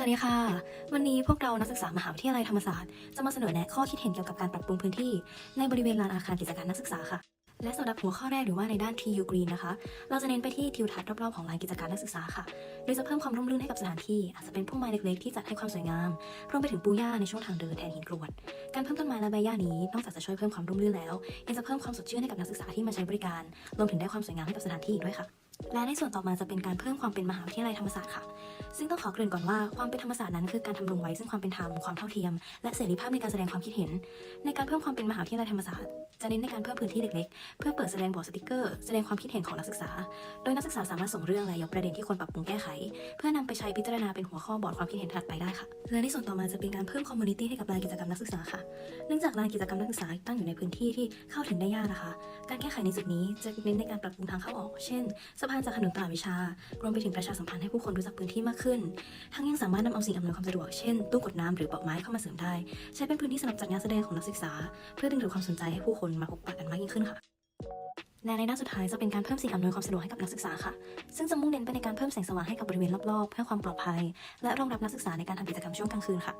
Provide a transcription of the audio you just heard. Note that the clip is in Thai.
วัสดีค่ะ วันนี้พวกเรานักศึกษามหาวิทยาลัยธรรมศาสตร์ จะมาเสนอแนะข้อคิดเห็นเกี่ยวกับการปรับปรุงพื้นที่ ในบริเวณลานอาคารกิจการนักศึกษาค่ะ และสำหรับหัวข้อแรกหรือว่าในด้าน TU Green นะคะ เราจะเน้นไปที่ทิวทัศน์รอบๆของลานกิจการนักศึกษาค่ะ โดยจะเพิ่มความร่มรื่นให้กับสถานที่ อาจจะเป็นพุ่มไม้เล็กๆที่จัดให้ความสวยงาม รวมไปถึงปูหญ้าในช่วงทางเดินแทนหินกรวด การเพิ่มต้นไม้และใบหญ้านี้ นอกจากจะช่วยเพิ่มความร่มรื่นแล้ว ยังจะเพิ่มความสดชื่นให้กับนักศึกษาที่มาใช้บริการ รวมถึงได้ความสวยงามให้กับสถานที่อีกด้วยค่ะ และในส่วนต่อมาจะเป็นการเพิ่มความเป็นมหาวิทยาลัยธรรมศาสตร์ค่ะ ซึ่งต้องขอเกริ่นก่อนว่าความเป็นธรรมศาสตร์นั้นคือการทำรงไว้ซึ่งความเป็นธรรม ความเท่าเทียม และเสรีภาพในการแสดงความคิดเห็น ในการเพิ่มความเป็นมหาวิทยาลัยธรรมศาสตร์จะเน้นในการเพิ่มพื้นที่เล็กๆ เพื่อเปิดแสดงบอร์ดสติกเกอร์ แสดงความคิดเห็นของนักศึกษา โดยนักศึกษาสามารถส่งเรื่องและยกประเด็นที่ควรปรับปรุงแก้ไข เพื่อนำไปใช้พิจารณาเป็นหัวข้อบอร์ดความคิดเห็นถัดไปได้ค่ะ และในส่วนต่อมาจะเป็นการเพิ่มคอมมูนิตี้ให้กับลานกิจกรรมนักศึกษาค่ะ เนื่องจากลานกิจกรรมนักศึกษาตั้งอยู่ในพื้นที่ที่เข้าถึงได้ยากนะคะ การแก้ไขในจุดนี้จะเน้นในการปรับปรุงทางเข้าออก เช่นสะพานจากถนนตลาดวิชา รวมไปถึงประชาสัมพันธ์ให้ผู้คนรู้จักพื้นที่มากขึ้น ทั้งยังสามารถนำเอาสิ่งอำนวยความสะดวก เช่น ตู้กดน้ำหรือเบาะไม้เข้ามาเสริมได้ ใช้เป็นพื้นที่สำหรับจัดงานแสดงของนักศึกษา เพื่อดึงดูดความสนใจให้ผู้คนมาพบปะกันมากยิ่งขึ้นค่ะและในด้านสุดท้ายจะเป็นการเพิ่มสิ่งอำนวยความสะดวกให้กับนักศึกษาค่ะ ซึ่งจะมุ่งเน้นไปในการเพิ่มแสงสว่างให้กับบริเวณรอบๆ เพื่อความปลอดภัย และรองรับนักศึกษาในการทำกิจกรรมช่วงกลางคืนค่ะ